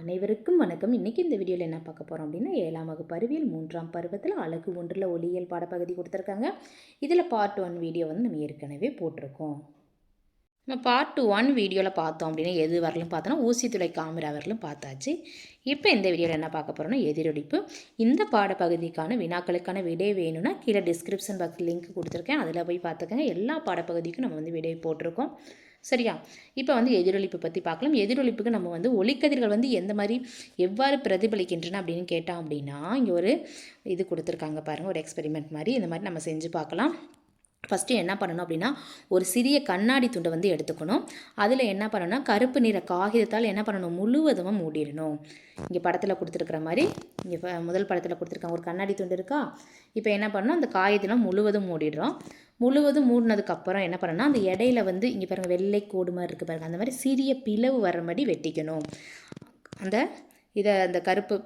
அனைவருக்கும் வணக்கம். இன்றைக்கி இந்த வீடியோவில் என்ன பார்க்க போகிறோம் அப்படின்னா ஏழாம் வகுப்பு அறிவியல் மூன்றாம் பருவத்தில் அழகு ஒன்றில் ஒளியியல் பாடப்பகுதி கொடுத்துருக்காங்க. இதில் பார்ட் ஒன் வீடியோ வந்து நம்ம ஏற்கனவே போட்டிருக்கோம். நம்ம பார்ட் ஒன் வீடியோவில் பார்த்தோம் அப்படின்னா எது வரலும் பார்த்தோன்னா ஊசி துளை காமிரா வரலும் பார்த்தாச்சு. இப்போ இந்த வீடியோவில் என்ன பார்க்க போகிறோம்னா எதிரொலிப்பு. இந்த பாடப்பகுதிக்கான வினாக்களுக்கான விடை வேணும்னா கீழே டிஸ்கிரிப்ஷன் பாக்ஸ் லிங்க் கொடுத்துருக்கேன். அதில் போய் பார்த்துக்கோங்க. எல்லா பாடப்பகுதிக்கும் நம்ம வந்து விடை போட்டிருக்கோம். சரியா? இப்போ வந்து எதிரொலிப்பு பற்றி பார்க்கலாம். எதிரொலிப்புக்கு நம்ம வந்து ஒளிக்கதிர்கள் வந்து எந்த மாதிரி எவ்வாறு பிரதிபலிக்கின்றன அப்படின்னு கேட்டோம் அப்படின்னா இங்கே ஒரு இது கொடுத்துருக்காங்க பாருங்கள் ஒரு எக்ஸ்பெரிமெண்ட் மாதிரி. இந்த மாதிரி நம்ம செஞ்சு பார்க்கலாம். ஃபஸ்ட்டு என்ன பண்ணணும் அப்படின்னா ஒரு சிறிய கண்ணாடி துண்டை வந்து எடுத்துக்கணும். அதில் என்ன பண்ணணும்னா கருப்பு நிற காகிதத்தால் என்ன பண்ணணும்? முழுவதும் மூடிடணும். இங்கே படத்தில் கொடுத்துருக்குற மாதிரி இங்கே முதல் படத்தில் கொடுத்துருக்காங்க ஒரு கண்ணாடி துண்டு இருக்கா? இப்போ என்ன பண்ணணும்? அந்த காகிதம்லாம் முழுவதும் மூடிடுறோம். முழுவதும் மூடினதுக்கப்புறம் என்ன பண்ணணும்னா அந்த இடையில வந்து இங்கே பாருங்கள் வெள்ளை கோடு மாதிரி இருக்குது பாருங்கள் அந்த மாதிரி சிறிய பிளவு வர மாதிரி வெட்டிக்கணும். அந்த இதை அந்த கருப்பு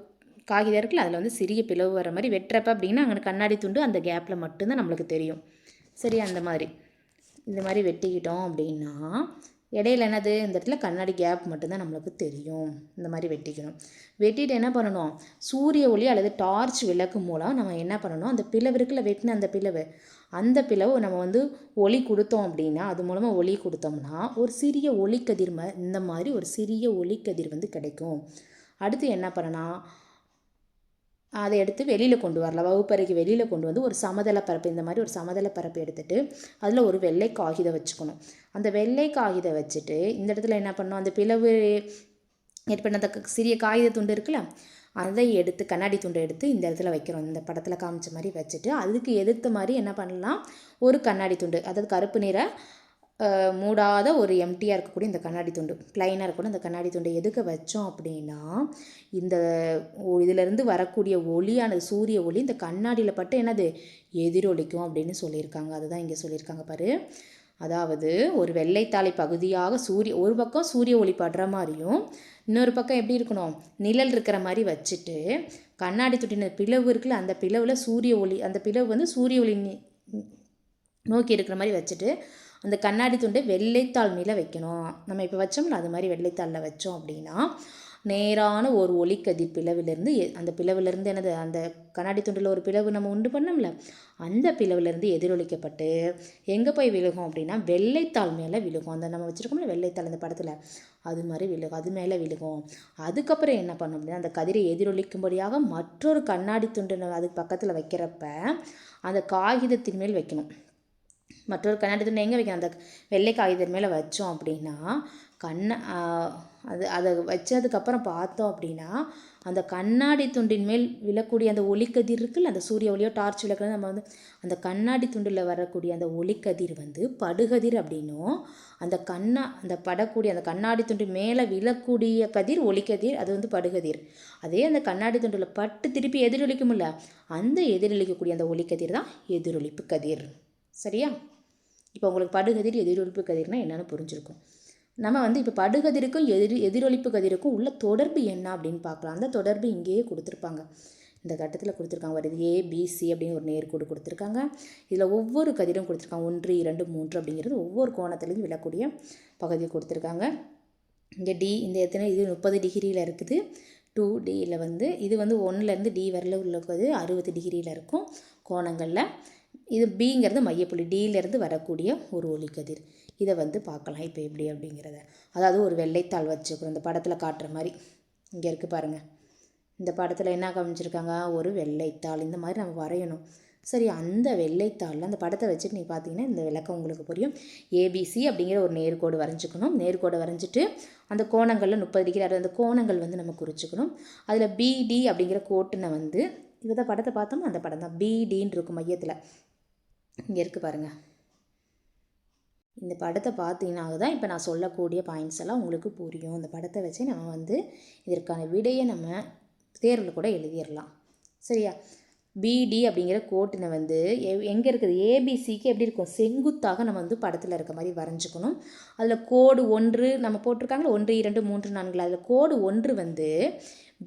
காகிதம் இருக்குல்ல அதில் வந்து சிறிய பிளவு வர மாதிரி வெட்டுறப்ப அப்படின்னா அங்கே கண்ணாடி துண்டு அந்த கேப்பில் மட்டும்தான் நம்மளுக்கு தெரியும். சரி அந்த மாதிரி. இந்த மாதிரி வெட்டிக்கிட்டோம் அப்படின்னா இடையில என்னது? இந்த இடத்துல கண்ணாடி கேப் மட்டும்தான் நம்மளுக்கு தெரியும். இந்த மாதிரி வெட்டிக்கணும். வெட்டிட்டு என்ன பண்ணணும்? சூரிய ஒளி அல்லது டார்ச் விளக்கு மூலம் நம்ம என்ன பண்ணணும்? அந்த பிளவு இருக்குல்ல வெட்டின அந்த பிளவு. அந்த பிளவு நம்ம வந்து ஒளி கொடுத்தோம் அப்படின்னா அது மூலமாக ஒளி கொடுத்தோம்னா ஒரு சிறிய ஒளிக்கதிர் ம இந்த மாதிரி ஒரு சிறிய ஒளிக்கதிர் வந்து கிடைக்கும். அடுத்து என்ன பண்ணனா அதை எடுத்து வெளியில் கொண்டு வரலாம். வகுப்பறைக்கு வெளியில் கொண்டு வந்து ஒரு சமதள பரப்பு இந்த மாதிரி ஒரு சமதள பரப்பு எடுத்துட்டு அதில் ஒரு வெள்ளை காகிதம் வச்சுக்கணும். அந்த வெள்ளை காகிதம் வச்சுட்டு இந்த இடத்துல என்ன பண்ணணும்? அந்த பிளவு ஏற்பட்ட அந்த சிறிய காகித துண்டு இருக்குல்ல அதை எடுத்து கண்ணாடி துண்டை எடுத்து இந்த இடத்துல வைக்கிறோம். இந்த படத்தில் காமிச்ச மாதிரி வச்சுட்டு அதுக்கு எதிர்த்த மாதிரி என்ன பண்ணலாம்? ஒரு கண்ணாடி துண்டு அதாவது கருப்பு நிற மூடாத ஒரு எம்டியாக இருக்கக்கூடிய இந்த கண்ணாடி துண்டு. பிளைனாக இருக்கக்கூடிய இந்த கண்ணாடி துண்டை எதுக்கு வச்சோம் அப்படின்னா இந்த ஒ- வரக்கூடிய ஒளியானது சூரிய ஒளி இந்த கண்ணாடியில் பட்டு என்னது? எதிரொலிக்கும் அப்படின்னு சொல்லியிருக்காங்க. அதுதான் இங்கே சொல்லியிருக்காங்க பாரு. அதாவது ஒரு வெள்ளைத்தாளை பகுதியாக சூரிய ஒரு பக்கம் சூரிய ஒளி படுற மாதிரியும் இன்னொரு பக்கம் எப்படி இருக்கணும்? நிழல் இருக்கிற மாதிரி வச்சுட்டு கண்ணாடி துட்டின பிளவு இருக்குல்ல அந்த பிளவில் சூரிய ஒளி அந்த பிளவு வந்து சூரிய ஒளி நோக்கி இருக்கிற மாதிரி வச்சுட்டு அந்த கண்ணாடி துண்டை வெள்ளைத்தாள் மேலே வைக்கணும். நம்ம இப்போ வச்சோம்ல அது மாதிரி வெள்ளைத்தாளில் வச்சோம் அப்படின்னா நேரான ஒரு ஒளிக்கதிர் பிளவிலிருந்து அந்த பிளவிலிருந்து என்னது அந்த கண்ணாடி துண்டில் ஒரு பிளவு நம்ம உண்டு பண்ணோம்ல அந்த பிளவிலிருந்து எதிரொலிக்கப்பட்டு எங்கே போய் விழுகும் அப்படின்னா வெள்ளைத்தாள் மேலே விழுகும். அந்த நம்ம வச்சுருக்கோம்ல வெள்ளைத்தாள் அந்த படத்தில் அது மாதிரி விழுகும் அது மேலே விழுகும். அதுக்கப்புறம் என்ன பண்ணும் அப்படின்னா அந்த கதிரை எதிரொலிக்கும்படியாக மற்றொரு கண்ணாடி துண்டு அதுக்கு பக்கத்தில் வைக்கிறப்ப அந்த காகிதத்தின் மேல் வைக்கணும். மற்றொரு கண்ணாடி துண்டை எங்கே வைக்கணும்? அந்த வெள்ளை காகிதம் மேலே வச்சோம் அப்படின்னா கண்ணை அது அதை வச்சதுக்கப்புறம் பார்த்தோம் அப்படின்னா அந்த கண்ணாடி துண்டின் மேல் விழக்கூடிய அந்த ஒளிக்கதிர் இருக்குல்ல அந்த சூரிய ஒளியோ டார்ச் விளக்குறது நம்ம வந்து அந்த கண்ணாடி துண்டில் வரக்கூடிய அந்த ஒளிக்கதிர் வந்து படுகதிர் அப்படின்னும். அந்த கண்ணா அந்த படக்கூடிய அந்த கண்ணாடி துண்டு மேலே விழக்கூடிய கதிர் ஒளிக்கதிர் அது வந்து படுகதிர். அதே அந்த கண்ணாடி துண்டில் பட்டு திருப்பி எதிரொலிக்கும்ல அந்த எதிரொலிக்கக்கூடிய அந்த ஒளிக்கதிர் தான் எதிரொலிப்பு கதிர். சரியா? இப்போ உங்களுக்கு படுகதிர் எதிரொலிப்பு கதிர்னா என்னென்னு புரிஞ்சிருக்கும். நம்ம வந்து இப்போ படுகதிருக்கும் எதிர் எதிரொலிப்பு கதிருக்கும் உள்ள தொடர்பு என்ன அப்படின்னு பார்க்கலாம். அந்த தொடர்பு இங்கேயே கொடுத்துருப்பாங்க. இந்த கட்டத்தில் கொடுத்துருக்காங்க. வருது ஏ பிசி அப்படின்னு ஒரு நேர்கோடு கொடுத்துருக்காங்க. இதில் ஒவ்வொரு கதிரும் கொடுத்துருக்காங்க. ஒன்று இரண்டு மூன்று அப்படிங்கிறது ஒவ்வொரு கோணத்துலேயும் விழக்கூடிய பகுதியை கொடுத்துருக்காங்க. இங்கே டி இந்த எத்தனை? இது முப்பது டிகிரியில் இருக்குது. டூ டியில் வந்து இது வந்து ஒன்றுலேருந்து டி வரல உள்ளது அறுபது டிகிரியில் இருக்கும் கோணங்களில். இது பிங்கிறது மையப்புள்ளி. டியிலேருந்து வரக்கூடிய ஒரு ஒளிக்கதிர் இதை வந்து பார்க்கலாம். இப்போ எப்படி அப்படிங்கிறத. அதாவது ஒரு வெள்ளைத்தாள் வச்சுக்கிறோம் இந்த படத்தில் காட்டுற மாதிரி. இங்கே இருக்குது பாருங்கள் இந்த படத்தில் என்ன காமிச்சிருக்காங்க? ஒரு வெள்ளைத்தாள். இந்த மாதிரி நம்ம வரையணும். சரி அந்த வெள்ளைத்தாளில் அந்த படத்தை வச்சுட்டு நீ பார்த்தீங்கன்னா இந்த விளக்கம் உங்களுக்கு புரியும். ஏபிசி அப்படிங்கிற ஒரு நேர்கோடு வரைஞ்சிக்கணும். நேர்கோடை வரைஞ்சிட்டு அந்த கோணங்களில் முப்பது டிகிரி அறுபது அந்த கோணங்கள் வந்து நம்ம குறிச்சிக்கணும். அதில் பிடி அப்படிங்கிற கோட்டினை வந்து இதை தான் படத்தை பார்த்தோம்னா அந்த படம் தான் பிடின்னு இருக்கும் மையத்தில். இங்கே இருக்குது பாருங்கள் இந்த படத்தை பார்த்தீங்கன்னா தான் இப்போ நான் சொல்லக்கூடிய பாயிண்ட்ஸ் எல்லாம் உங்களுக்கு புரியும். இந்த படத்தை வச்சு நம்ம வந்து இதற்கான விடையை நம்ம தேர்வில் கூட எழுதிடலாம். சரியா? பிடி அப்படிங்கிற கோட்டினை வந்து எங்கே இருக்குது? ஏபிசிக்கு எப்படி இருக்கும்? செங்குத்தாக நம்ம வந்து படத்தில் இருக்க மாதிரி வரைஞ்சிக்கணும். அதில் கோடு ஒன்று நம்ம போட்டிருக்காங்களே ஒன்று இரண்டு மூன்று நான்கு. அதில் கோடு ஒன்று வந்து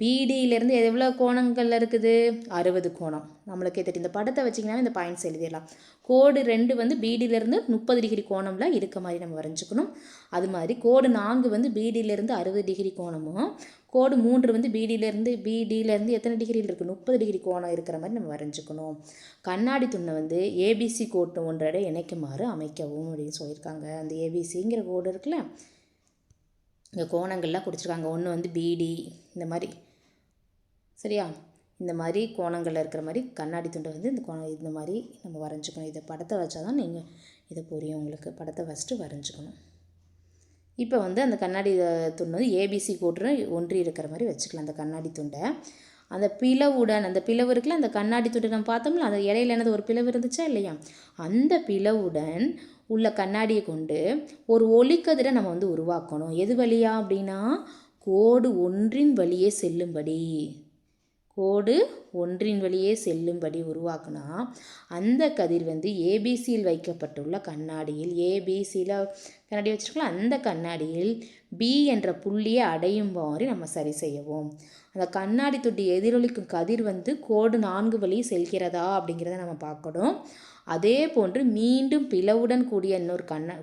பிடியிலேருந்து எவ்வளோ கோணங்கள் இருக்குது? அறுபது கோணம். நம்மளுக்கே தெரியும் இந்த படத்தை வச்சிங்கன்னா இந்த பாயிண்ட்ஸ் எழுதிடலாம். கோடு ரெண்டு வந்து பிடியிலேருந்து முப்பது டிகிரி கோணமில் இருக்க மாதிரி நம்ம வரைஞ்சிக்கணும். அது மாதிரி கோடு நான்கு வந்து பிடியிலேருந்து அறுபது டிகிரி கோணமும் கோடு மூன்று வந்து பிடியிலேருந்து பிடியிலேருந்து எத்தனை டிகிரியில் இருக்குது முப்பது டிகிரி கோணம் இருக்கிற மாதிரி நம்ம வரைஞ்சிக்கணும். கண்ணாடி துண்ணை வந்து ஏபிசி கோட்டு ஒன்றரை இணைக்குமாறு அமைக்கவும் அப்படின்னு சொல்லியிருக்காங்க. அந்த ஏபிசிங்கிற கோடு இருக்குல்ல இந்த கோணங்கள்லாம் கொடுத்துருக்காங்க ஒன்று வந்து பிடி இந்த மாதிரி சரியா? இந்த மாதிரி கோணங்களில் இருக்கிற மாதிரி கண்ணாடி துண்டை வந்து இந்த கோணம் இந்த மாதிரி நம்ம வரைஞ்சிக்கணும். இதை படத்தை வச்சா தான் நீங்கள் இதை புரியும் உங்களுக்கு. படத்தை ஃபஸ்ட்டு வரைஞ்சிக்கணும். இப்போ வந்து அந்த கண்ணாடி துண்டு வந்து ஏபிசி கோட்டு ஒன்றி இருக்கிற மாதிரி வச்சுக்கலாம். அந்த கண்ணாடி துண்டை. அந்த பிளவுடன் அந்த பிளவு இருக்குல்ல அந்த கண்ணாடி துண்டை நம்ம பார்த்தோம்ல அந்த இடையில என்னது ஒரு பிளவு இருந்துச்சா இல்லையா? அந்த பிளவுடன் உள்ள கண்ணாடியை கொண்டு ஒரு ஒளிக்கதிரை நம்ம வந்து உருவாக்கணும். எது வழியா அப்படின்னா கோடு ஒன்றின் வழியே செல்லும்படி. கோடு ஒன்றின் வழியே செல்லும்படி உருவாக்குனா அந்த கதிர் வந்து ஏபிசியில் வைக்கப்பட்டுள்ள கண்ணாடியில் ஏபிசியில் கண்ணாடி வச்சுருக்கலாம் அந்த கண்ணாடியில் பி என்ற புள்ளியை அடையும் மாதிரி நம்ம சரி செய்யவும். அந்த கண்ணாடி தொட்டி எதிரொலிக்கும் கதிர் வந்து கோடு நான்கு வழி செல்கிறதா அப்படிங்கிறத நம்ம பார்க்கணும். அதே போன்று மீண்டும் பிளவுடன் கூடிய இன்னொரு கண்ணா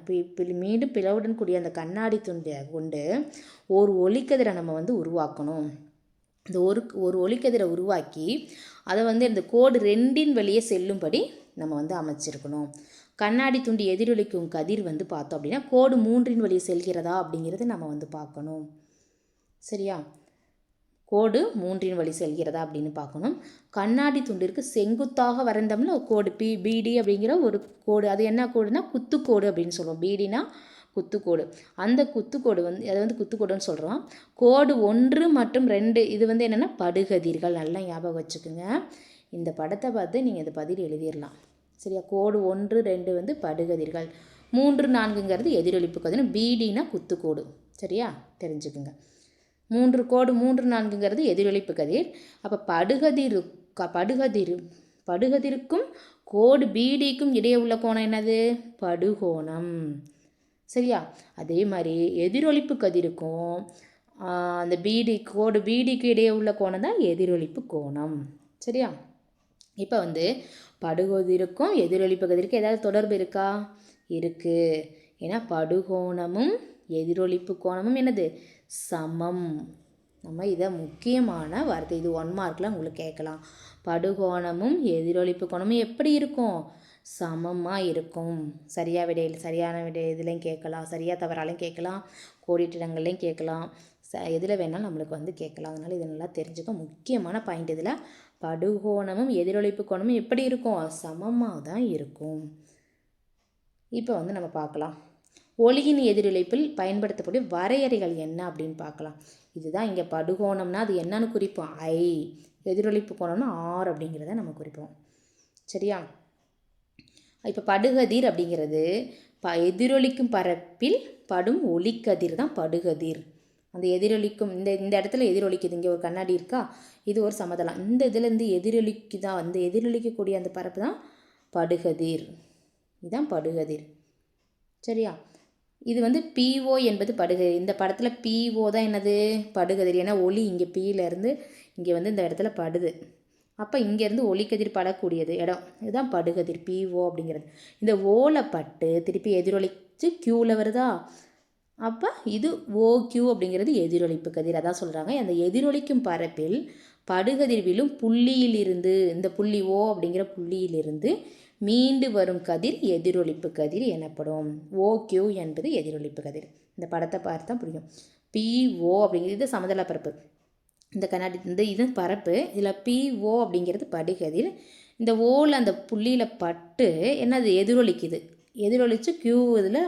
மீண்டும் பிளவுடன் கூடிய அந்த கண்ணாடி துண்டை கொண்டு ஒரு ஒளிக்கதிரை நம்ம வந்து உருவாக்கணும். இந்த ஒரு ஒரு ஒளிக்கதிரை உருவாக்கி அதை வந்து இந்த கோடு ரெண்டின் வழியே செல்லும்படி நம்ம வந்து அமைச்சிருக்கணும். கண்ணாடி துண்டு எதிரொலிக்கும் கதிர் வந்து பார்த்தோம் அப்படின்னா கோடு மூன்றின் வழியே செல்கிறதா அப்படிங்கிறத நம்ம வந்து பார்க்கணும். சரியா? கோடு மூன்றின் வழி செல்கிறதா அப்படின்னு பார்க்கணும். கண்ணாடி துண்டிற்கு செங்குத்தாக வரைந்தோம்னா கோடு பி பிடி அப்படிங்கிற ஒரு கோடு. அது என்ன கோடுனா குத்துக்கோடு அப்படின்னு சொல்லுவோம். பிடினா குத்துக்கோடு. அந்த குத்துக்கோடு வந்து அதை வந்து குத்துக்கோடுன்னு சொல்கிறோம் கோடு ஒன்று மற்றும் ரெண்டு இது வந்து என்னென்னா படுகதிர்கள். நல்லா ஞாபகம் வச்சுக்கோங்க. இந்த படத்தை பார்த்து நீங்கள் இந்த பதில் எழுதிடலாம். சரியா? கோடு ஒன்று ரெண்டு வந்து படுகதிர்கள். மூன்று நான்குங்கிறது எதிரொலிப்பு கதிர் பிடினா குத்துக்கோடு. சரியா? தெரிஞ்சுக்குங்க. மூன்று கோடு மூன்று நான்குங்கிறது எதிரொலிப்பு கதிர். அப்போ படுகதிர் க படுகதிர் படுகதிருக்கும் கோடு பிடிக்கும் இடையே உள்ள கோணம் என்னது? படுகோணம். சரியா? அதே மாதிரி எதிரொலிப்பு கதிருக்கும். அந்த பீடி கோடு பீடிக்கு இடையே உள்ள கோணம் தான் எதிரொலிப்பு கோணம். சரியா? இப்போ வந்து படுகோதிருக்கும் எதிரொலிப்பு கதிருக்கு ஏதாவது தொடர்பு இருக்கா? இருக்குது ஏன்னா படுகோணமும் எதிரொலிப்பு கோணமும் என்னது? சமம். நம்ம இதை முக்கியமான வார்த்தை இது ஒன் மார்க்கில் உங்களுக்கு கேட்கலாம். படுகோணமும் எதிரொலிப்பு கோணமும் எப்படி இருக்கும்? சமமாக இருக்கும். சரியாக விடையில் சரியான விடை இதுலேயும் கேட்கலாம். சரியாக தவறாலையும் கேட்கலாம். கோடிட்டிடங்கள்லையும் கேட்கலாம். ச எதில் வேணாலும் நம்மளுக்கு வந்து கேட்கலாம். அதனால் இதை நல்லா தெரிஞ்சுக்க முக்கியமான பாயிண்ட் இதில் படுகோணமும் எதிரொலிப்பு கோணமும் எப்படி இருக்கும்? சமமாக தான் இருக்கும். இப்போ வந்து நம்ம பார்க்கலாம். ஒளியின் எதிரொலிப்பில் பயன்படுத்தக்கூடிய வரையறைகள் என்ன அப்படின்னு பார்க்கலாம். இதுதான் இங்கே படுகோணம்னா அது என்னன்னு குறிப்போம். ஐ எதிரொலிப்பு கோணம்னா ஆர் அப்படிங்கிறத நம்ம குறிப்போம். சரியா? இப்போ படுகதிர் அப்படிங்கிறது ப எதிரொலிக்கும் பரப்பில் படும் ஒளிக்கதிர் தான் படுகதிர். அந்த எதிரொலிக்கும் இந்த இந்த இடத்துல எதிரொலிக்குது. இங்கே ஒரு கண்ணாடி இருக்கா? இது ஒரு சமதளம். இந்த இதுலேருந்து எதிரொலிக்கு தான் அந்த எதிரொலிக்கக்கூடிய அந்த பரப்பு தான் படுகதிர். இதுதான் படுகதிர். சரியா? இது வந்து பிஓ என்பது படுகதிர் இந்த படத்தில் பிஓ தான் என்னது? படுகதிர். ஏன்னா ஒளி இங்கே பியிலேருந்து இங்கே வந்து இந்த இடத்துல படுது. அப்போ இங்கேருந்து ஒளிக்கதிர் படக்கூடியது இடம். இதுதான் படுகதிர் பிஓ அப்படிங்கிறது. இந்த ஓலை பட்டு திருப்பி எதிரொலிச்சு க்யூவில் வருதா? அப்போ இது ஓ கியூ அப்படிங்கிறது எதிரொலிப்பு கதிர். அதான் சொல்கிறாங்க அந்த எதிரொலிக்கும் பரப்பில் படுகதிர் விழும் புள்ளியிலிருந்து இந்த புள்ளி ஓ அப்படிங்கிற புள்ளியிலிருந்து மீண்டு வரும் கதிர் எதிரொலிப்பு கதிர் எனப்படும். ஓ கியூ என்பது எதிரொலிப்பு கதிர். இந்த படத்தை பார்த்து தான் புரியும் பிஓ அப்படிங்கிறது இது சமதள பரப்பு இந்த கண்ணாடி இந்த இது பரப்பு. இதில் பிஓ அப்படிங்கிறது படுகதிர். இந்த ஓவில் அந்த புள்ளியில் பட்டு என்னது எதிரொலிக்குது. எதிரொலித்து கியூ இதில்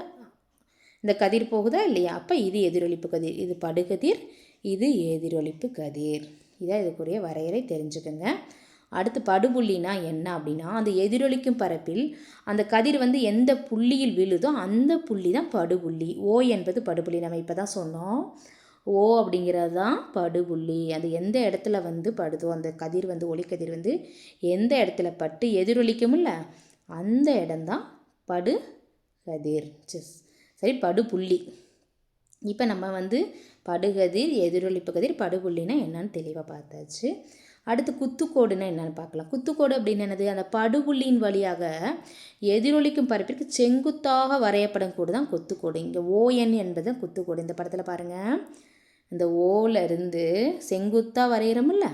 இந்த கதிர் போகுதா இல்லையா? அப்போ இது எதிரொலிப்பு கதிர். இது படுகதிர் இது எதிரொலிப்பு கதிர். இதான் இதுக்குரிய வரையறை. தெரிஞ்சுக்கோங்க. அடுத்து படுபுள்ளினா என்ன அப்படின்னா அந்த எதிரொலிக்கும் பரப்பில் அந்த கதிர் வந்து எந்த புள்ளியில் விழுதோ அந்த புள்ளி தான் படுபுள்ளி. ஓ என்பது படுபுள்ளி. நம்ம இப்போ தான் சொன்னோம். ஓ அப்படிங்கிறது தான் படுபுள்ளி அது எந்த இடத்துல வந்து படுதோ அந்த கதிர் வந்து ஒளிக்கதிர் வந்து எந்த இடத்துல பட்டு எதிரொலிக்கும்ல அந்த இடம்தான் படு கதிர். சரி படுபுள்ளி இப்போ நம்ம வந்து படுகதிர் எதிரொலிப்பு கதிர் படுபுள்ளினா என்னன்னு தெளிவாக பார்த்தாச்சு. அடுத்து குத்துக்கோடுனா என்னென்னு பார்க்கலாம். குத்துக்கோடு அப்படின்னு என்னது? அந்த படுபுள்ளியின் வழியாக எதிரொலிக்கும் பரப்பிற்கு செங்குத்தாக வரையப்படும் கோடு தான் குத்துக்கோடு. இங்கே ஓஎன் என்பது குத்துக்கோடு. இந்த படத்தில் பாருங்கள் இந்த ஓல இருந்து செங்குத்தாக வரைகிறோமில்ல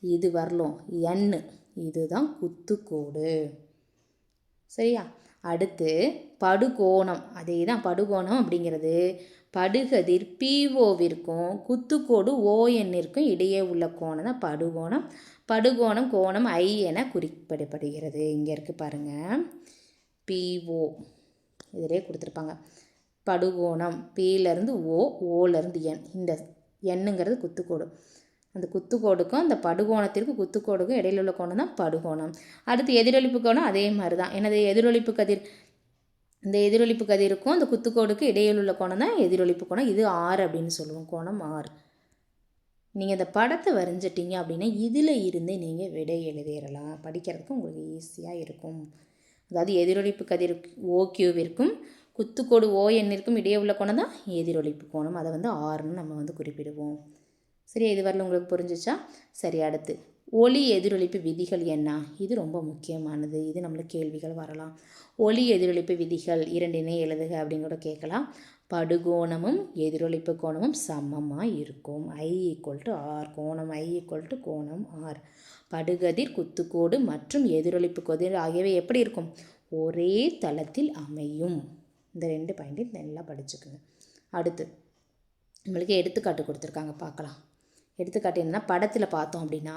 இது வரலும். எண்ணு இதுதான் குத்துக்கோடு. சரியா? அடுத்து படுகோணம். அதே தான் படுகோணம் அப்படிங்கிறது. படுகதிர் பிஓவிற்கும் குத்துக்கோடு ஓஎன்னிற்கும் இடையே உள்ள கோணம் தான் படுகோணம். படுகோணம் கோணம் ஐ என குறிப்பிடப்படுகிறது. இங்கே இருக்குது பாருங்கள் பிஓ இதிலே கொடுத்துருப்பாங்க. படுகோணம். பியிலேருந்து ஓ ஓலேருந்து என். இந்த எண்ணுங்கிறது குத்துக்கோடு. அந்த குத்துக்கோடுக்கும் அந்த படுகோணத்திற்கும் குத்துக்கோடுக்கும் இடையில உள்ள கோணம் தான் படுகோணம். அடுத்து எதிரொலிப்பு கோணம் அதே மாதிரி தான் எனது எதிரொலிப்பு கதிர்? இந்த எதிரொலிப்பு கதிருக்கும் அந்த குத்துக்கோடுக்கு இடையில் உள்ள கோணம் தான் எதிரொலிப்பு கோணம். இது ஆறு அப்படின்னு சொல்லுவோம். கோணம் ஆறு. நீங்கள் இந்த படத்தை வரைஞ்சிட்டிங்க அப்படின்னா இதில் இருந்தே நீங்கள் விடை எழுதிடலாம். படிக்கிறதுக்கு உங்களுக்கு ஈஸியாக இருக்கும். அதாவது எதிரொலிப்பு கதிர் ஓக்யூவிற்கும் குத்துக்கோடு ஓ எண்ணிற்கும் இடையே உள்ள கோணம் தான் எதிரொலிப்பு கோணம். அதை வந்து ஆறுன்னு நம்ம வந்து குறிப்பிடுவோம். சரி இது வரல உங்களுக்கு புரிஞ்சிச்சா? சரி அடுத்து. ஒளி எதிரொலிப்பு விதிகள் என்ன? இது ரொம்ப முக்கியமானது. இது நம்மளுக்கு கேள்விகள் வரலாம். ஒலி எதிரொலிப்பு விதிகள் இரண்டினை எழுதுக அப்படின்னு கூட கேட்கலாம். படுகோணமும் எதிரொலிப்பு கோணமும் சமமாக இருக்கும். ஐ ஈக்குவல் டு ஆர் கோணம். ஐ ஈக்குவல் டு கோணம் ஆர் படுகதிர் குத்துக்கோடு மற்றும் எதிரொலிப்பு கதிர் ஆகியவை எப்படி இருக்கும்? ஒரே தளத்தில் அமையும். இந்த ரெண்டு பாயிண்ட்டையும் நல்லா படிச்சுக்குங்க. அடுத்து நம்மளுக்கு எடுத்துக்காட்டு கொடுத்துருக்காங்க பார்க்கலாம். எடுத்துக்காட்டு என்னன்னா படத்தில் பார்த்தோம் அப்படின்னா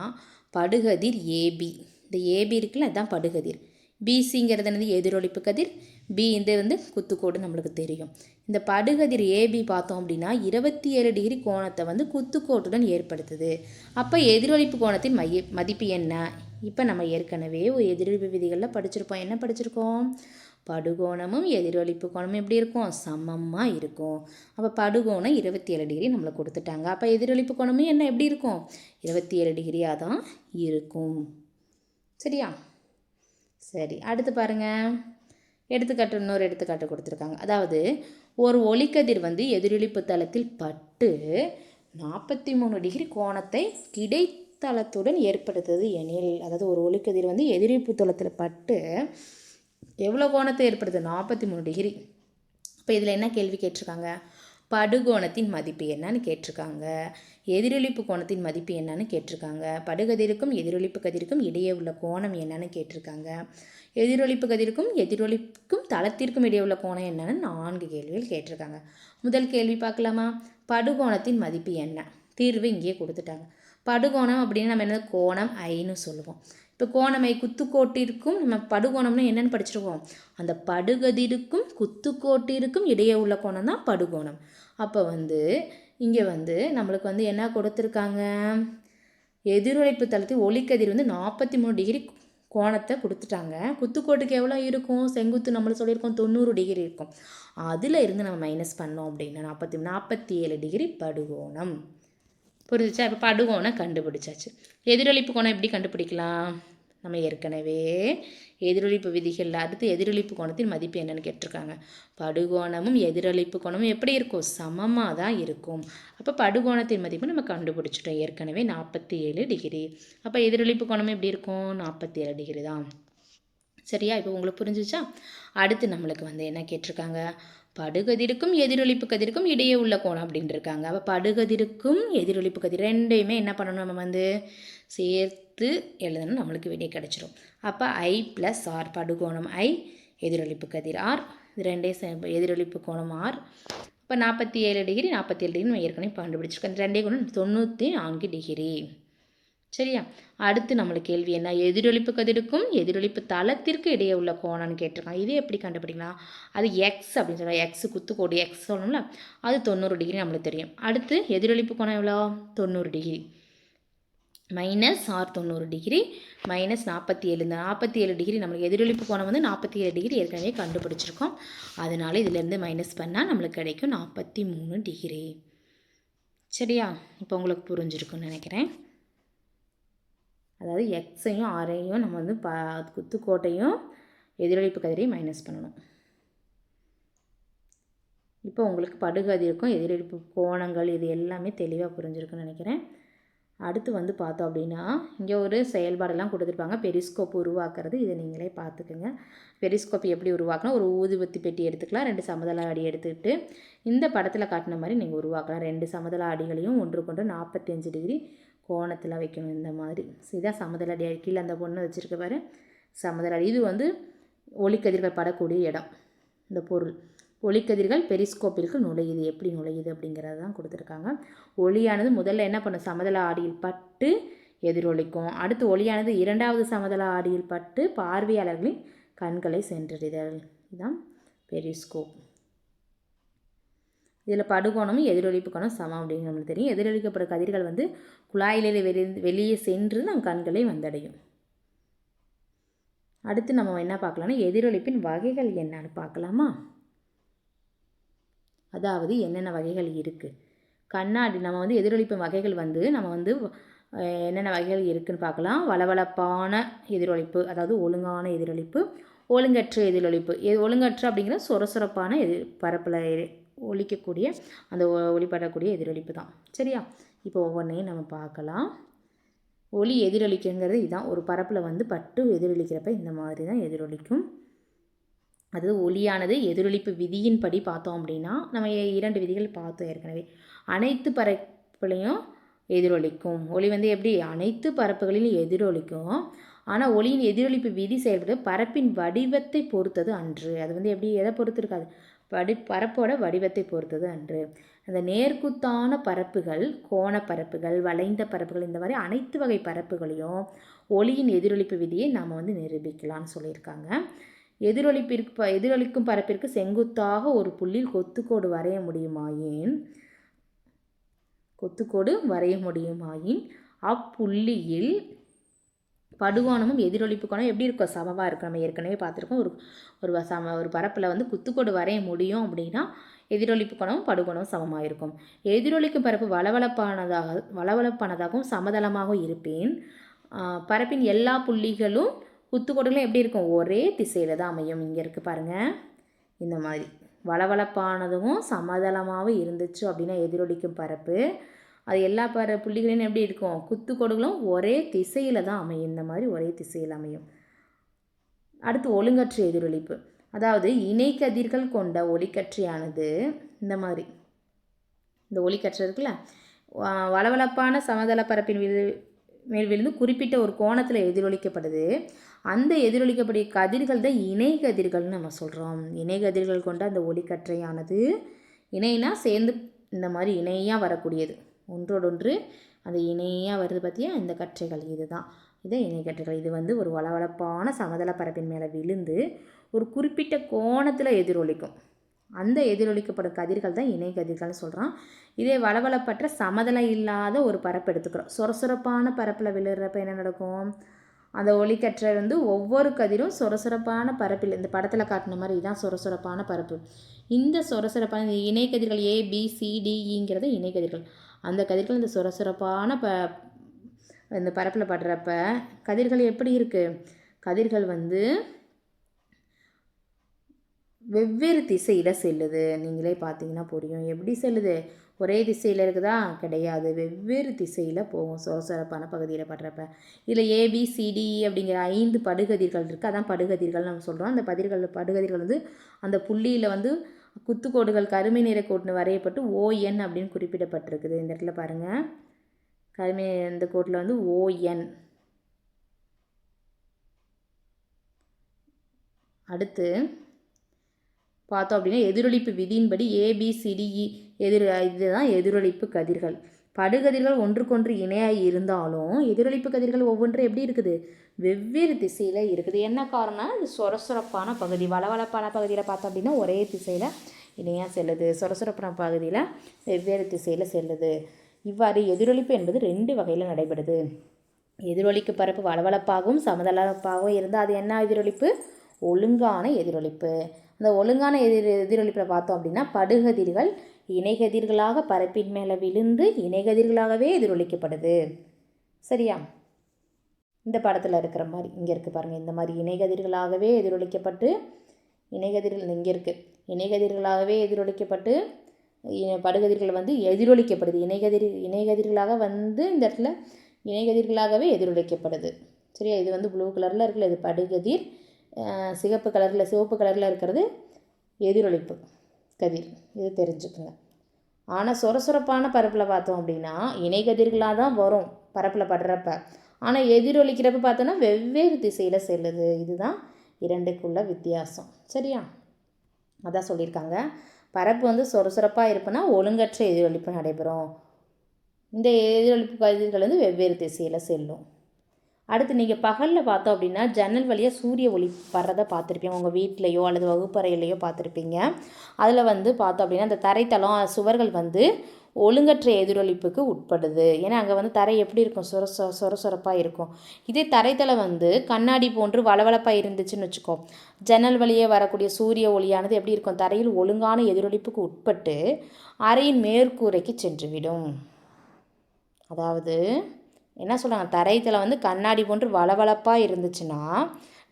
படுகதிர் ஏபி. இந்த ஏபி இருக்குல்ல இதுதான் படுகதிர். பிசிங்கிறது என்னது? எதிரொலிப்பு கதிர். பி இந்த வந்து குத்துக்கோடு நம்மளுக்கு தெரியும். இந்த படுகதிர் ஏபி பார்த்தோம் அப்படின்னா இருபத்தி ஏழு டிகிரி கோணத்தை வந்து குத்துக்கோட்டுடன் ஏற்படுத்துது. அப்போ எதிரொலிப்பு கோணத்தின் மைய மதிப்பு என்ன? இப்போ நம்ம ஏற்கனவே ஒரு எதிரொலிப்பு விதிகளில் படிச்சிருப்போம். என்ன படிச்சிருக்கோம்? படுகோணமும் எதிரொலிப்பு கோணமும் எப்படி இருக்கும்? சமமாக இருக்கும். அப்போ படுகோணம் இருபத்தி ஏழு டிகிரி நம்மளை கொடுத்துட்டாங்க. அப்போ எதிரொலிப்பு கோணமும் என்ன எப்படி இருக்கும்? இருபத்தி ஏழு டிகிரியாக தான் இருக்கும். சரியா? சரி அடுத்து பாருங்கள் எடுத்துக்காட்டு இன்னொரு எடுத்துக்காட்டு கொடுத்துருக்காங்க. அதாவது ஒரு ஒளிக்கதிர் வந்து எதிரொலிப்பு தளத்தில் பட்டு நாற்பத்தி மூணு டிகிரி கோணத்தை கிடைத்தளத்துடன் ஏற்படுத்துது எனில் அதாவது ஒரு ஒளிக்கதிர் வந்து எதிரொலிப்பு தளத்தில் பட்டு எவ்வளோ கோணத்தை ஏற்படுது? நாற்பத்தி மூணு டிகிரி. இப்போ இதில் என்ன கேள்வி கேட்டிருக்காங்க? படுகோணத்தின் மதிப்பு என்னன்னு கேட்டிருக்காங்க. எதிரொலிப்பு கோணத்தின் மதிப்பு என்னன்னு கேட்டிருக்காங்க. படுகதிருக்கும் எதிரொலிப்பு கதிருக்கும் இடையே உள்ள கோணம் என்னன்னு கேட்டிருக்காங்க. எதிரொலிப்பு கதிருக்கும் எதிரொலிப்புக்கும் தளத்திற்கும் இடையே உள்ள கோணம் என்னன்னு நான்கு கேள்விகள் கேட்டிருக்காங்க. முதல் கேள்வி பார்க்கலாமா? படுகோணத்தின் மதிப்பு என்ன? தீர்வு இங்கேயே கொடுத்துட்டாங்க. படுகோணம் அப்படின்னு நம்ம என்ன கோணம் ஐன்னு சொல்லுவோம். இப்போ கோணமை குத்துக்கோட்டிற்கும் நம்ம படுகோணம்னு என்னென்னு படிச்சிருக்கோம். அந்த படுகதிருக்கும் குத்துக்கோட்டிற்கும் இடையே உள்ள கோணம் தான் படுகோணம். அப்போ வந்து இங்கே வந்து நம்மளுக்கு வந்து என்ன கொடுத்துருக்காங்க? எதிரொலிப்பு தளத்தில் ஒளிக்கதிர் வந்து நாற்பத்தி மூணு டிகிரி கோணத்தை கொடுத்துட்டாங்க. குத்துக்கோட்டுக்கு எவ்வளோ இருக்கும்? செங்குத்து நம்மளை சொல்லியிருக்கோம் தொண்ணூறு டிகிரி இருக்கும். அதில் இருந்து நம்ம மைனஸ் பண்ணோம் அப்படின்னா நாற்பத்தி நாற்பத்தி ஏழு டிகிரி படுகோணம். புரிஞ்சிச்சா? இப்போ படுகோணம் கண்டுபிடிச்சாச்சு. எதிரொலிப்பு கோணம் எப்படி கண்டுபிடிக்கலாம்? நம்ம ஏற்கனவே எதிரொலிப்பு விதிகளில் அடுத்து எதிரொலிப்பு கோணத்தின் மதிப்பு என்னன்னு கேட்டிருக்காங்க. படுகோணமும் எதிரொலிப்பு கோணமும் எப்படி இருக்கும்? சமமாக தான் இருக்கும். அப்போ படுகோணத்தின் மதிப்பு நம்ம கண்டுபிடிச்சிட்டோம். ஏற்கனவே நாற்பத்தி ஏழு டிகிரி. அப்போ எதிரொலிப்பு கோணம் எப்படி இருக்கும்? நாற்பத்தி ஏழு டிகிரி தான். சரியா? இப்போ உங்களுக்கு புரிஞ்சிச்சா? அடுத்து நம்மளுக்கு வந்து என்ன கேட்டிருக்காங்க? படுகதிருக்கும் எதிரொலிப்பு கதிருக்கும் இடையே உள்ள கோணம் அப்படின்னு இருக்காங்க அப்போ படுகதிருக்கும் எதிரொலிப்பு கதிர் ரெண்டையுமே என்ன பண்ணணும் நம்ம வந்து சேர்த்து எழுதணும். நம்மளுக்கு விடை கிடச்சிரும். அப்போ ஐ ப்ளஸ் ஆர் படுகோணம் ஐ எதிரொலிப்பு கதிர் ஆர் இது ரெண்டே எதிரொலிப்பு கோணம் ஆர் இப்போ நாற்பத்தி ஏழு டிகிரி நாற்பத்தி ஏழு டிகிரி நம்ம ஏற்கனவே கண்டுபிடிச்சிருக்கோம். ரெண்டே கோணம் தொண்ணூற்றி நான்கு டிகிரி சரியா? அடுத்து நம்மளுக்கு கேள்வி என்ன? எதிரொலிப்பு கதிருக்கும் எதிரொலிப்பு தளத்திற்கு இடையே உள்ள கோணம்னு கேட்டிருக்கான் இது எப்படி கண்டுபிடிக்கலாம்? அது எக்ஸ் அப்படின்னு சொல்லலாம் எக்ஸ் குத்துக்கோடு எக்ஸ் சொல்லணும்ல அது தொண்ணூறு டிகிரி நம்மளுக்கு தெரியும். அடுத்து எதிரொலிப்பு கோணம் எவ்வளோ? தொண்ணூறு டிகிரி. மைனஸ் ஆர் தொண்ணூறு டிகிரி மைனஸ் நாற்பத்தி ஏழு. இந்த நாற்பத்தி ஏழு டிகிரி நம்மளுக்கு எதிரொலிப்பு கோணம் வந்து நாற்பத்தி ஏழு டிகிரி ஏற்கனவே கண்டுபிடிச்சிருக்கோம். அதனால இதிலேருந்து மைனஸ் பண்ணால் நம்மளுக்கு கிடைக்கும் நாற்பத்தி மூணு டிகிரி. சரியா? இப்போ உங்களுக்கு புரிஞ்சிருக்குன்னு நினைக்கிறேன். அதாவது எக்ஸையும் ஆரையும் நம்ம வந்து ப குத்துக்கோட்டையும் எதிரொலிப்பு கதிரையும் மைனஸ் பண்ணணும். இப்போ உங்களுக்கு படுகதிருக்கும் எதிரொலிப்பு கோணங்கள் இது எல்லாமே தெளிவாக புரிஞ்சிருக்குன்னு நினைக்கிறேன். அடுத்து வந்து பார்த்தோம் அப்படின்னா இங்கே ஒரு செயல்பாடெல்லாம் கொடுத்துருப்பாங்க. பெரிஸ்கோப் உருவாக்குறது இதை நீங்களே பார்த்துக்குங்க. பெரிஸ்கோப் எப்படி உருவாக்கணும்? ஒரு ஊதுபத்தி பெட்டி எடுத்துக்கலாம் ரெண்டு சமதள அடி எடுத்துக்கிட்டு இந்த படத்தில் காட்டின மாதிரி நீங்கள் உருவாக்கலாம். ரெண்டு சமதள அடிகளையும் ஒன்று கொண்டு நாற்பத்தஞ்சு டிகிரி கோணத்தில் வைக்கணும் இந்த மாதிரி. இதான் சமதள அடி கீழே அந்த பொண்ணு வச்சுருக்க பாரு. சமதள அடி இது வந்து ஒளிக்கதிர்கள் படக்கூடிய இடம் இந்த பொருள். ஒளிக்கதிர்கள் பெரிஸ்கோப்பிற்கு நுழையுது. எப்படி நுழையுது அப்படிங்கிறது தான் கொடுத்துருக்காங்க. ஒளியானது முதல்ல என்ன பண்ணும்? சமதள ஆடியில் பட்டு எதிரொலிக்கும். அடுத்து ஒளியானது இரண்டாவது சமதள ஆடியில் பட்டு பார்வையாளர்களின் கண்களை சென்றடைதல். இதுதான் பெரிஸ்கோப். இதில் படுகோணமும் எதிரொலிப்பு கோணம் சமம் அப்படிங்கிற நம்மளுக்கு தெரியும். எதிரொலிக்கப்படும் கதிர்கள் வந்து குழாயிலே வெளி வெளியே சென்று நம் கண்களை வந்தடையும். அடுத்து நம்ம என்ன பார்க்கலாம்னா எதிரொலிப்பின் வகைகள் என்னன்னு பார்க்கலாமா? அதாவது என்னென்ன வகைகள் இருக்குது கண்ணாடி நம்ம வந்து எதிரொலிப்பின் வகைகள் வந்து நம்ம வந்து என்னென்ன வகைகள் இருக்குதுன்னு பார்க்கலாம். வளவளப்பான எதிரொலிப்பு அதாவது ஒழுங்கான எதிரொலிப்பு ஒழுங்கற்ற எதிரொலிப்பு. எது ஒழுங்கற்ற அப்படிங்கிற சொரசொரப்பான எதிர் பரப்பில் ஒழிக்கக்கூடிய அந்த ஒளிப்படக்கூடிய எதிரொலிப்பு தான். சரியா? இப்போ ஒவ்வொன்றையும் நம்ம பார்க்கலாம். ஒளி எதிரொலிக்குங்கிறது இதுதான் ஒரு பரப்பில் வந்து பட்டு எதிரொலிக்கிறப்ப இந்த மாதிரி தான் எதிரொலிக்கும். அது ஒளியானது எதிரொலிப்பு விதியின்படி பார்த்தோம் அப்படின்னா நம்ம இரண்டு விதிகள் பார்த்தோம் ஏற்கனவே. அனைத்து பரப்புலையும் எதிரொலிக்கும். ஒளி வந்து எப்படி? அனைத்து பரப்புகளிலும் எதிரொலிக்கும். ஆனால் ஒளியின் எதிரொலிப்பு விதி செயல்பட்டு பரப்பின் வடிவத்தை பொறுத்தது அன்று. அது வந்து எப்படி? எதை பொறுத்து இருக்காது வடி பரப்போட வடிவத்தை பொறுத்தது அன்று. அந்த நேர்குத்தான பரப்புகள் கோண பரப்புகள் வளைந்த பரப்புகள் இந்த மாதிரி அனைத்து வகை பரப்புகளையும் ஒளியின் எதிரொலிப்பு விதியை நாம் வந்து நிரூபிக்கலாம்னு சொல்லியிருக்காங்க. எதிரொலிப்பிற்கு எதிரொலிக்கும் பரப்பிற்கு செங்குத்தாக ஒரு புள்ளியில் கொத்துக்கோடு வரைய முடியுமாயின் கொத்துக்கோடு வரைய முடியுமாயின் அப்புள்ளியில் படுகோணமும் எதிரொலிப்பு கோணம் எப்படி இருக்கும் சமமாக இருக்கும் நம்ம ஏற்கனவே பார்த்துருக்கோம். ஒரு ஒரு சம ஒரு பரப்பில் வந்து குத்துக்கோடு வரைய முடியும் அப்படின்னா எதிரொலிப்பு கோணமும் படுகோணமும் சமமாக இருக்கும். எதிரொலிக்கும் பரப்பு வளவளப்பானதாக வளவளப்பானதாகவும் சமதளமாகவும் இருப்பேன். பரப்பின் எல்லா புள்ளிகளும் குத்துக்கோடுகளும் எப்படி இருக்கும்? ஒரே திசையில் தான் அமையும். இங்கே இருக்குது பாருங்கள் இந்த மாதிரி. வளவளப்பானதும் சமதளமாகவும் இருந்துச்சு அப்படின்னா எதிரொலிக்கும் பரப்பு அது எல்லா பர புள்ளிகளையும் எப்படி இருக்கும்? குத்துக்கோடுகளும் ஒரே திசையில் தான் அமையும். இந்த மாதிரி ஒரே திசையில் அமையும். அடுத்து ஒழுங்கற்ற எதிரொலிப்பு. அதாவது இணை கதிர்கள் கொண்ட ஒளிக்கற்றையானது இந்த மாதிரி. இந்த ஒளிக்கற்றை இருக்குல்ல? வளவளப்பான சமதள பரப்பின் விழு மேல் விழுந்து குறிப்பிட்ட ஒரு கோணத்தில் எதிரொலிக்கப்படுது. அந்த எதிரொலிக்கப்படிய கதிர்கள் தான் இணை கதிர்கள்னு நம்ம சொல்கிறோம் இணை கதிர்கள் கொண்ட அந்த ஒளிக்கற்றையானது இணைனா சேர்ந்து இந்த மாதிரி இணையாக வரக்கூடியது. ஒன்றோடொன்று அந்த இணையாக வருது பார்த்தியா இந்த கற்றைகள் இதுதான். இதை இணைக்கட்டுகள் இது வந்து ஒரு வளவளப்பான சமதள பரப்பின் மேலே விழுந்து ஒரு குறிப்பிட்ட கோணத்தில் எதிரொலிக்கும். அந்த எதிரொலிக்கப்படும் கதிர்கள் தான் இணை கதிர்கள்னு சொல்கிறான் இதே வளவளப்பற்ற சமதளம் இல்லாத ஒரு பரப்பு எடுத்துக்கிறோம். சொரசுரப்பான பரப்பில் விழுறப்ப என்ன நடக்கும்? அந்த ஒளிக்கற்றை வந்து ஒவ்வொரு கதிரும் சொரசுரப்பான பரப்பில் இந்த படத்தில் காட்டின மாதிரி இதுதான் சொரசுரப்பான பரப்பு. இந்த சொரசுரப்பான இந்த இணை கதிர்கள் ஏ e இணை கதிர்கள். அந்த கதிர்கள் இந்த சுரசுரப்பான ப இந்த பரப்பில் படுறப்ப கதிர்கள் எப்படி இருக்குது கதிர்கள் வந்து வெவ்வேறு திசையில் செல்லுது. நீங்களே பார்த்தீங்கன்னா புரியும். எப்படி செல்லுது? ஒரே திசையில் இருக்குதா? கிடையாது. வெவ்வேறு திசையில் போகும். சொரசொரப்பான பகுதியில் படுறப்ப. இதில் ஏபிசிடி e அப்படிங்கிற ஐந்து படுகதிர்கள் இருக்குது அதான் படுகதிர்கள் நம்ம சொல்கிறோம் அந்த பதிர்கள் படுகதிர்கள் வந்து அந்த புள்ளியில் வந்து குத்துக்கோடுகள் கருமை நிற கோட்டுன்னு வரையப்பட்டு ஓஎன் அப்படின்னு குறிப்பிடப்பட்டிருக்குது. இந்த இடத்துல பாருங்கள் கருமை இந்த கோட்டில் வந்து ஓஎன் அடுத்து பார்த்தோம் அப்படின்னா எதிரொலிப்பு விதியின்படி ஏபிசிடிஇ எதிர் இதுதான் எதிரொலிப்பு கதிர்கள். படுகதிர்கள் ஒன்றுக்கொன்று இணையாக இருந்தாலும் எதிரொலிப்பு கதிர்கள் ஒவ்வொன்றும் எப்படி இருக்குது? வெவ்வேறு திசையில் இருக்குது. என்ன காரணம் இது சொரசொரப்பான பகுதி வளவளப்பான பகுதியில் பார்த்தோம் அப்படின்னா ஒரே திசையில் இணையாக செல்லுது. சொரசொரப்பான பகுதியில் வெவ்வேறு திசையில் செல்லுது. இவ்வாறு எதிரொலிப்பு என்பது ரெண்டு வகையில் நடைபெறுது. எதிரொலிக்கு பரப்பு வளவளப்பாகவும் சமதளப்பாகவும் இருந்தால் அது என்ன எதிரொலிப்பு? ஒழுங்கான எதிரொலிப்பு. அந்த ஒழுங்கான எதிர் எதிரொலிப்பில் பார்த்தோம் அப்படின்னா படுகதிர்கள் இணைகதிர்களாக பரப்பின் மேலே விழுந்து இணைகதிர்களாகவே எதிரொலிக்கப்படுது சரியா? இந்த படத்தில் இருக்கிற மாதிரி இங்கே இருக்குது பாருங்கள் இந்த மாதிரி இணைகதிர்களாகவே எதிரொலிக்கப்பட்டு இணைகதிர்கள் இங்கே இருக்குது இணைகதிர்களாகவே எதிரொலிக்கப்பட்டு இ- படுகதிர்கள் வந்து எதிரொலிக்கப்படுது இணைகதிர் இணைகதிர்களாக வந்து இந்த இடத்துல இணைகதிர்களாகவே எதிரொலிக்கப்படுது சரியா? இது வந்து ப்ளூ கலரில் இருக்குல்ல இது படுகதிர் சிகப்பு கலரில் சிவப்பு கலரில் இருக்கிறது எதிரொலிப்பு கதிர். இது தெரிஞ்சுக்குங்க. ஆனால் சொரசொரப்பான பரப்பில் பார்த்தோம் அப்படின்னா இணைகதிர்களாக தான் வரும் பரப்பில் படுறப்ப. ஆனால் எதிரொலிக்கிறப்ப பார்த்தோன்னா வெவ்வேறு திசையில் செல்லுது. இதுதான் இரண்டுக்குள்ள வித்தியாசம். சரியா? அதான் சொல்லியிருக்காங்க. பரப்பு வந்து சொரசொரப்பாக இருப்புனா ஒழுங்கற்ற எதிரொலிப்பு நடைபெறும். இந்த எதிரொலிப்பு கதிர்கள் வந்து வெவ்வேறு திசையில் செல்லும். அடுத்து நீங்கள் பகலில் பார்த்தோம் அப்படின்னா ஜன்னல் வழியாக சூரிய ஒளி வர்றதை பார்த்துருப்பீங்க. உங்கள் வீட்லேயோ அல்லது வகுப்பறையிலையோ பார்த்துருப்பீங்க. அதில் வந்து பார்த்தோம் அப்படின்னா அந்த தரைத்தளம் சுவர்கள் வந்து ஒழுங்கற்ற எதிரொலிப்புக்கு உட்படுது. ஏன்னா அங்கே வந்து தரை எப்படி இருக்கும்? சொர சொ சொர சொரப்பாக இருக்கும். இதே தரைத்தளம் வந்து கண்ணாடி போன்று வளவளப்பாக இருந்துச்சுன்னு வச்சுக்கோ. ஜன்னல் வழியே வரக்கூடிய சூரிய ஒளியானது எப்படி இருக்கும்? தரையில் ஒழுங்கான எதிரொலிப்புக்கு உட்பட்டு அறையின் மேற்கூரைக்கு சென்றுவிடும். அதாவது என்ன சொல்கிறாங்க தரைத்தளம் வந்து கண்ணாடி போன்று வளவளப்பாக இருந்துச்சுன்னா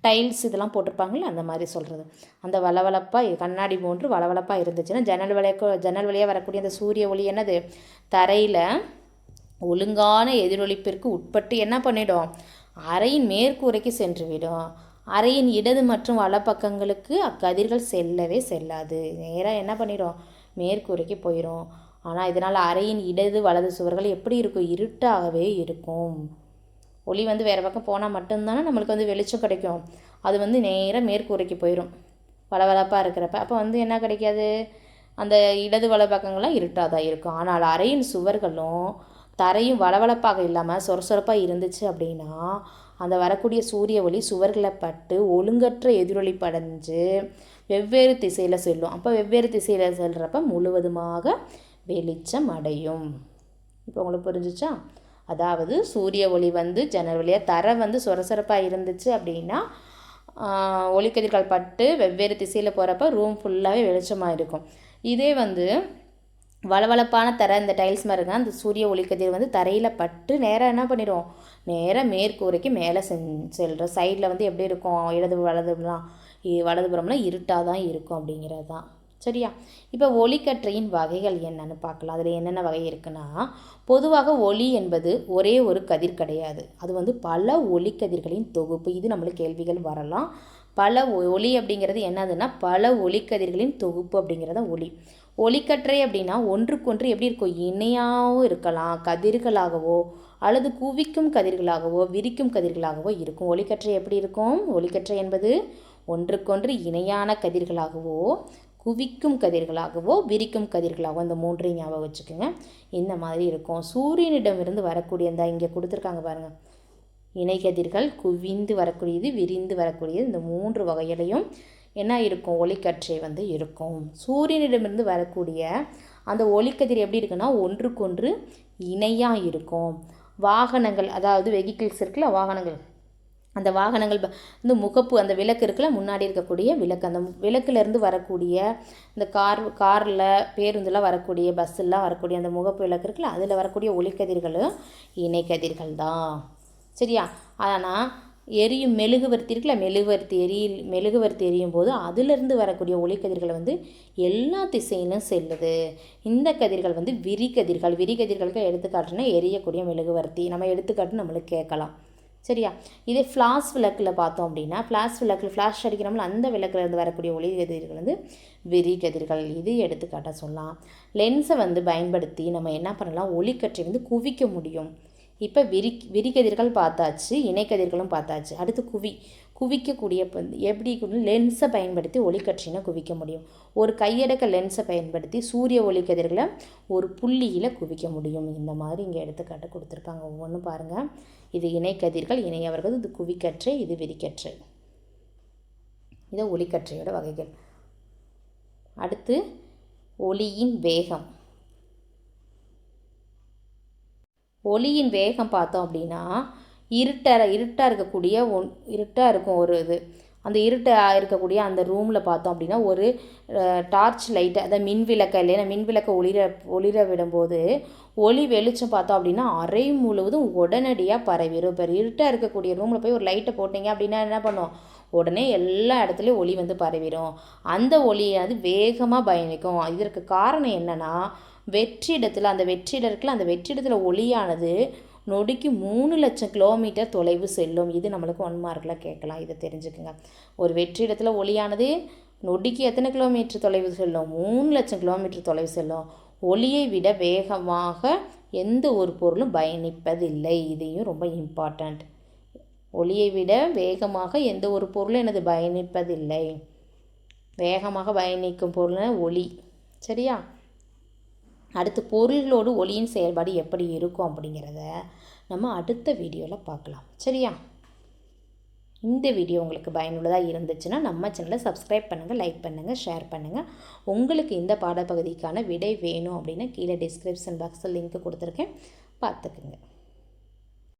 டைல்ஸ் இதெல்லாம் போட்டிருப்பாங்கல்ல அந்த மாதிரி சொல்கிறது அந்த வளவளப்பாக கண்ணாடி போன்று வளவளப்பாக இருந்துச்சுன்னா ஜன்னல் வழியாக ஜன்னல் வழியாக வரக்கூடிய அந்த சூரிய ஒளி என்னது? தரையில் ஒழுங்கான எதிரொலிப்பிற்கு உட்பட்டு என்ன பண்ணிடும்? அறையின் மேற்கூரைக்கு சென்றுவிடும். அறையின் இடது மற்றும் வலப்பக்கங்களுக்கு அக்கதிர்கள் செல்லவே செல்லாது. நேராக என்ன பண்ணிடும்? மேற்கூரைக்கு போயிடும் ஆனால் இதனால் அறையின் இடது வலது சுவர்கள் எப்படி இருக்கும்? இருட்டாகவே இருக்கும். ஒளி வந்து வேறு பக்கம் போனால் மட்டும்தானே நம்மளுக்கு வந்து வெளிச்சம் கிடைக்கும். அது வந்து நேராக மேற்கூரைக்கு போயிடும் வளவளப்பாக இருக்கிறப்ப. அப்போ வந்து என்ன கிடைக்காது? அந்த இடது வல பக்கங்கள்லாம் இருட்டாக தான் இருக்கும். ஆனால் அறையின் சுவர்களும் தரையும் வளவளப்பாக இல்லாமல் சொரசொரப்பாக இருந்துச்சு அப்படின்னா அந்த வரக்கூடிய சூரிய ஒளி சுவர்களை பட்டு ஒழுங்கற்ற எதிரொலி படைஞ்சு வெவ்வேறு திசையில் செல்லும். அப்போ வெவ்வேறு திசையில் செல்கிறப்ப முழுவதுமாக வெளிச்சம் அடையும். இப்போ உங்களுக்கு புரிஞ்சிச்சா? அதாவது சூரிய ஒளி வந்து ஜன்னல் வழியாக தரை வந்து சொரசொரப்பாக இருந்துச்சு அப்படின்னா ஒளிக்கதிர்கள் பட்டு வெவ்வேறு திசையில் போகிறப்ப ரூம் ஃபுல்லாகவே வெளிச்சமாக இருக்கும். இதே வந்து வளவளப்பான தரை இந்த டைல்ஸ் மாதிரி அந்த சூரிய ஒளிக்கதிர் வந்து தரையில் பட்டு நேராக என்ன பண்ணிடுவோம் நேராக மேற்கூரைக்கு மேலே செ செல்கிற சைடில் வந்து எப்படி இருக்கும்? இடது வலதுலாம் இ- வலதுபுறம்லாம் இருட்டாக தான் இருக்கும் அப்படிங்கிறது தான் சரியா? இப்போ ஒளிக்கற்றையின் வகைகள் என்னன்னு பார்க்கலாம். அதில் என்னென்ன வகை இருக்குன்னா பொதுவாக ஒளி என்பது ஒரே ஒரு கதிர் கிடையாது. அது வந்து பல ஒளிக்கதிர்களின் தொகுப்பு. இது நம்மளுக்கு கேள்விகள் வரலாம். பல ஒ- ஒளி அப்படிங்கிறது என்னதுன்னா பல ஒளிக்கதிர்களின் தொகுப்பு அப்படிங்கிறத ஒளி ஒளிக்கற்றை அப்படின்னா ஒன்றுக்கொன்று எப்படி இருக்கும்? இணையாகவும் இருக்கலாம். கதிர்களாகவோ அல்லது குவிக்கும் கதிர்களாகவோ விரிக்கும் கதிர்களாகவோ இருக்கும். ஒளிக்கற்றை எப்படி இருக்கும்? ஒளிக்கற்றை என்பது ஒன்றுக்கொன்று இணையான கதிர்களாகவோ குவிக்கும் கதிர்களாகவோ விரிக்கும் கதிர்களாகவோ அந்த மூன்றையும் ஞாபகம் வச்சுக்கோங்க. இந்த மாதிரி இருக்கும். சூரியனிடமிருந்து வரக்கூடிய இந்த இங்கே கொடுத்துருக்காங்க பாருங்கள் இணைகதிர்கள் குவிந்து வரக்கூடியது விரிந்து வரக்கூடியது இந்த மூன்று வகையிலையும் என்ன இருக்கும்? ஒளிக்கற்றை வந்து இருக்கும். சூரியனிடமிருந்து வரக்கூடிய அந்த ஒளிக்கதிர் எப்படி இருக்குன்னா ஒன்றுக்கொன்று இணையாக இருக்கும். வாகனங்கள் அதாவது வெஹிக்கிள்ஸ் இருக்குல்ல வாகனங்கள். அந்த வாகனங்கள் ப- முகப்பு அந்த விளக்கு இருக்குல்ல முன்னாடி இருக்கக்கூடிய விளக்கு. அந்த விளக்குலேருந்து வரக்கூடிய இந்த கார் காரில் பேருந்தில் வரக்கூடிய பஸ்ஸெல்லாம் வரக்கூடிய அந்த முகப்பு விளக்கு இருக்குல்ல அதில் வரக்கூடிய ஒளிக்கதிர்களும் இணைக்கதிர்கள் தான். சரியா? ஆனால் எரியும் மெழுகுவர்த்தி இருக்குல்ல மெழுகுவர்த்தி எரி மெழுகுவர்த்தி எரியும் போது அதிலிருந்து வரக்கூடிய ஒளிக்கதிர்கள் வந்து எல்லா திசையிலும் செல்லுது. இந்த கதிர்கள் வந்து விரிகதிர்கள். விரிகதிர்களுக்கு எடுத்துக்காட்டுனா எரியக்கூடிய மெழுகுவர்த்தி. நம்ம எடுத்துக்காட்டு நம்மளுக்கு கேட்கலாம். சரியா? இதே ஃப்ளாஷ் விளக்கில் பார்த்தோம் அப்படின்னா ஃப்ளாஸ் விளக்கில் ஃப்ளாஷ் அடிக்கிறோம்ல அந்த விளக்கில் இருந்து வரக்கூடிய ஒளி கதிர்கள் வந்து விரி கதிர்கள். இது எடுத்துக்காட்டாக சொல்லலாம். லென்ஸை வந்து பயன்படுத்தி நம்ம என்ன பண்ணலாம்? ஒளிக்கற்றை வந்து குவிக்க முடியும். இப்போ விரி விரிகதிர்கள் பார்த்தாச்சு இணைக்கதிர்களும் பார்த்தாச்சு. அடுத்து குவி. குவிக்கக்கூடிய எப்படி லென்ஸை பயன்படுத்தி ஒளிக்கற்றையினை குவிக்க முடியும். ஒரு கையடக்க லென்ஸை பயன்படுத்தி சூரிய ஒளிக்கதிர்களை ஒரு புள்ளியில் குவிக்க முடியும். இந்த மாதிரி இங்கே எடுத்துக்காட்டு கொடுத்துருக்காங்க. ஒவ்வொன்றும் பாருங்கள் இது இணைக்கதிர்கள் இணையவர்கள் இது குவிக்கற்றை இது விரிக்கற்றை. இது ஒளிக்கற்றையோட வகைகள். அடுத்து ஒளியின் வேகம். ஒளியின் வேகம் பார்த்தோம் அப்படின்னா இருட்டாக இருட்டாக இருக்கக்கூடிய ஒன் இருட்டாக இருக்கும் ஒரு இது. அந்த இருட்டாக இருக்கக்கூடிய அந்த ரூமில் பார்த்தோம் அப்படின்னா ஒரு டார்ச் லைட்டு அதாவது மின் விளக்கை இல்லைன்னா மின் விளக்கை ஒளிர ஒளிர விடும்போது ஒளி வெளிச்சம் பார்த்தோம் அப்படின்னா அறை முழுவதும் உடனடியாக பரவிடும் இப்போ இருட்டாக இருக்கக்கூடிய ரூமில் போய் ஒரு லைட்டை போட்டிங்க அப்படின்னா என்ன பண்ணும்? உடனே எல்லா இடத்துலையும் ஒளி வந்து பரவிடும் அந்த ஒளியானது வேகமாக பயணிக்கும். இதற்கு காரணம் என்னென்னா வெற்றிடத்தில் அந்த வெற்றிடம் இருக்குல்ல அந்த வெற்றிடத்தில் ஒளியானது நொடிக்கு மூணு லட்சம் கிலோமீட்டர் தொலைவு செல்லும். இது நம்மளுக்கு ஒன் மார்க்கில் கேட்கலாம். இதை தெரிஞ்சுக்குங்க. ஒரு வெற்றிடத்தில் ஒளியானது நொடிக்கு எத்தனை கிலோமீட்டர் தொலைவு செல்லும்? மூணு லட்சம் கிலோமீட்டர் தொலைவு செல்லும். ஒளியை விட வேகமாக எந்த ஒரு பொருளும் பயணிப்பதில்லை. இதையும் ரொம்ப இம்பார்ட்டண்ட் ஒளியை விட வேகமாக எந்த ஒரு பொருளும் எனது பயணிப்பதில்லை. வேகமாக பயணிக்கும் பொருள் ஒளி. சரியா? அடுத்து பொருளோடு ஒளியின் செயல்பாடு எப்படி இருக்கும் அப்படிங்கிறத நம்ம அடுத்த வீடியோவில் பார்க்கலாம். சரியா? இந்த வீடியோ உங்களுக்கு பயனுள்ளதாக இருந்துச்சுன்னா நம்ம சேனலை சப்ஸ்கிரைப் பண்ணுங்கள் லைக் பண்ணுங்கள் ஷேர் பண்ணுங்கள் உங்களுக்கு இந்த பாடப்பகுதிக்கான விடை வேணும் அப்படின்னா கீழே டிஸ்கிரிப்ஷன் பாக்ஸில் லிங்க் கொடுத்துருக்கேன். பார்த்துக்குங்க.